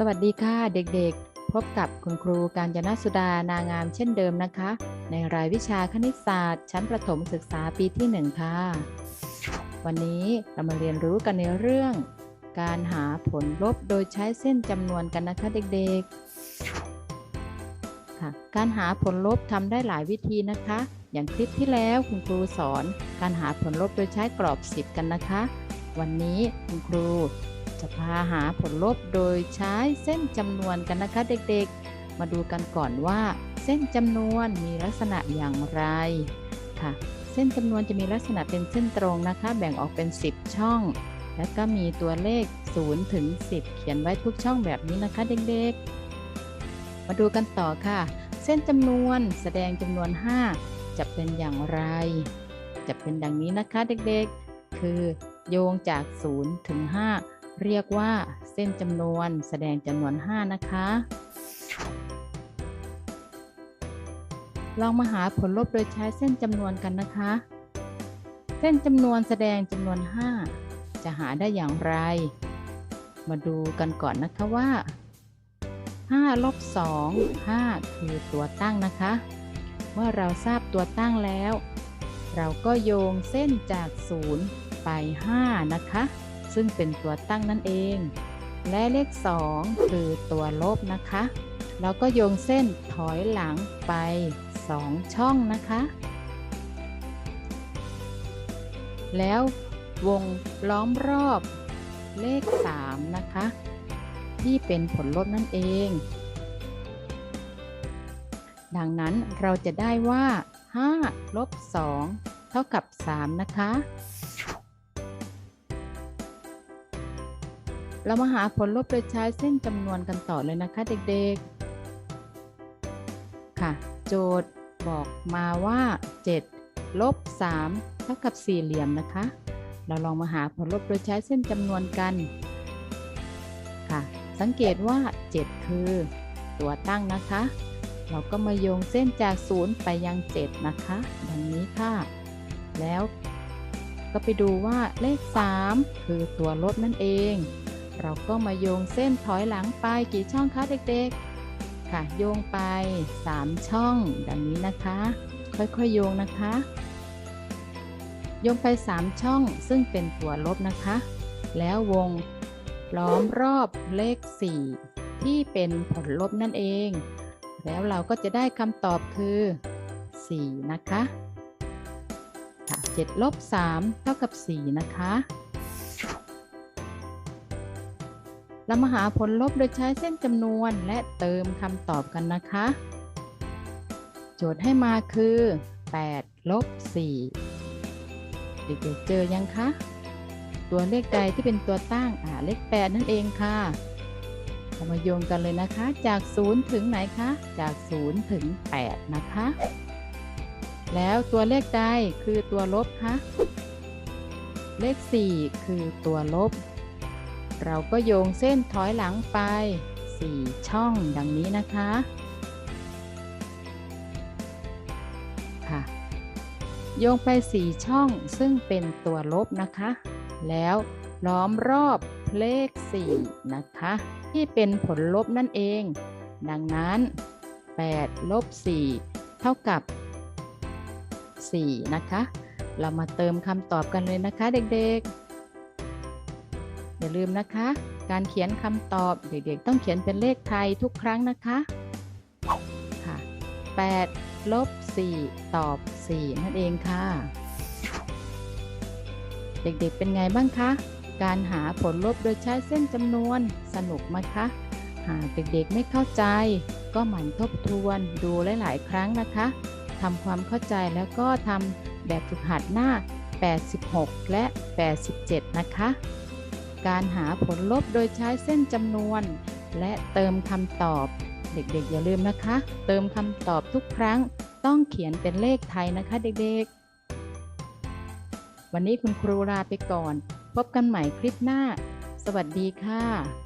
สวัสดีค่ะเด็กๆ พบกับคุณครูการจนสุดานางามเช่นเดิมนะคะ ในรายวิชาคณิตศาสตร์ ชั้นประถมศึกษาปีที่ 1 ค่ะ วันนี้เรามาเรียนรู้กันในเรื่อง การหาผลลบโดยใช้เส้นจำนวนกันนะคะเด็กๆค่ะการหาผลลบทำได้หลายวิธีนะคะ อย่างคลิปที่แล้วคุณครูสอน การหาผลลบโดยใช้กรอบ 10 กันนะคะ วันนี้คุณครู จะพาหาผลลบโดยใช้เส้นจำนวนกันนะคะเด็กๆ มาดูกันก่อนว่า เส้นจำนวนมีลักษณะอย่างไรค่ะ เส้นจำนวนจะมีลักษณะเป็นเส้นตรงนะคะ แบ่งออกเป็น 10 ช่อง แล้วก็มีตัวเลข0ถึง10 เขียนไว้ทุกช่องแบบนี้นะคะเด็กๆ มาดูกันต่อค่ะ เส้นจำนวนแสดงจำนวน 5 จะเป็นอย่างไร จะเป็นดังนี้นะคะเด็กๆ คือโยงจาก 0 ถึง 5 เรียกว่าเส้นจำนวนแสดงจำนวน 5 นะคะ ลองมาหาผลลบโดยใช้เส้นจำนวนกันนะคะ เส้นจำนวนแสดงจำนวน 5 จะหาได้อย่างไร มาดูกันก่อนนะคะว่า5ลบ2 5 คือตัวตั้งนะคะ เมื่อเราทราบตัวตั้งแล้ว เราก็โยงเส้นจาก 0 ไป 5 นะคะ ซึ่งเป็นตัวตั้งนั่นเอง และเลข 2 คือตัวลบนะคะเราก็โยงเส้นถอยหลังไป 2 ช่องนะคะ แล้ววงล้อมรอบเลข 3 นะคะ ที่เป็นผลลบนั่นเอง ดังนั้นเราจะได้ว่า 5 ลบ 2 เท่ากับ 3 นะคะ เรามาหาผลลบโดยใช้เส้นจำนวนกันต่อเลยนะคะเด็กๆ ค่ะ โจทย์บอกมาว่า 7 ลบ 3 เท่ากับสี่เหลี่ยมนะคะ เราลองมาหาผลลบโดยใช้เส้นจำนวนกัน ค่ะ สังเกตว่า 7 คือ ตัวตั้งนะคะ เราก็มาโยงเส้นจาก 0 ไปยัง 7 นะคะดังนี้ค่ะ แล้วก็ไปดูว่าเลข 3 คือตัวลบนั่นเอง เราก็มาโยงเส้นถอยหลังไปกี่ช่องคะเด็กๆ ค่ะ โยงไป 3 ช่องดังนี้นะคะ ค่อยๆโยงนะคะ โยงไป 3 ช่องซึ่งเป็นตัวลบนะคะ แล้ววงล้อมรอบเลข 4 ที่เป็นผลลบนั่นเอง แล้วเราก็จะได้คำตอบคือ 4 นะคะค่ะ7ลบ3เท่ากับ 4 นะคะ เรามาหาผลลบโดยใช้เส้นจำนวนและเติมคำตอบกันนะคะ โจทย์ให้มาคือ8ลบ4เด็กๆเจอยังคะ ตัวเลขใดที่เป็นตัวตั้งอ่าเลข 8 นั่นเองค่ะเรามาโยงกันเลยนะคะ จาก 0 ถึงไหนคะ จาก 0 ถึง 8 นะคะ แล้วตัวเลขใดคือตัวลบคะ เลข 4 คือตัวลบ เราก็โยงเส้นถอยหลังไป 4 ช่องดังนี้นะคะค่ะโยงไป 4 ช่องซึ่งเป็นตัวลบนะคะ แล้วล้อมรอบเลข 4 นะคะ ที่เป็นผลลบนั่นเอง ดังนั้น 8 ลบ 4 เท่ากับ 4 นะคะ เรามาเติมคำตอบกันเลยนะคะเด็กๆ อย่าลืมนะคะ การเขียนคำตอบเด็กๆ ต้องเขียนเป็นเลขไทยทุกครั้งนะคะค่ะ8ลบ4ตอบ 4 นั่นเองค่ะ เด็กๆเป็นไงบ้างคะ การหาผลลบโดยใช้เส้นจำนวนสนุกไหมคะ หากเด็กๆไม่เข้าใจ ก็หมั่นทบทวนดูหลายๆ ครั้งนะคะทำความเข้าใจแล้วก็ทำแบบฝึกหัดหน้า 86 และ 87 นะคะ การหาผลลบโดยใช้เส้นจำนวน และเติมคำตอบเด็กๆ อย่าลืมนะคะ เติมคำตอบทุกครั้งต้องเขียนเป็นเลขไทยนะคะเด็กๆ วันนี้คุณครูลาไปก่อน พบกันใหม่คลิปหน้า สวัสดีค่ะ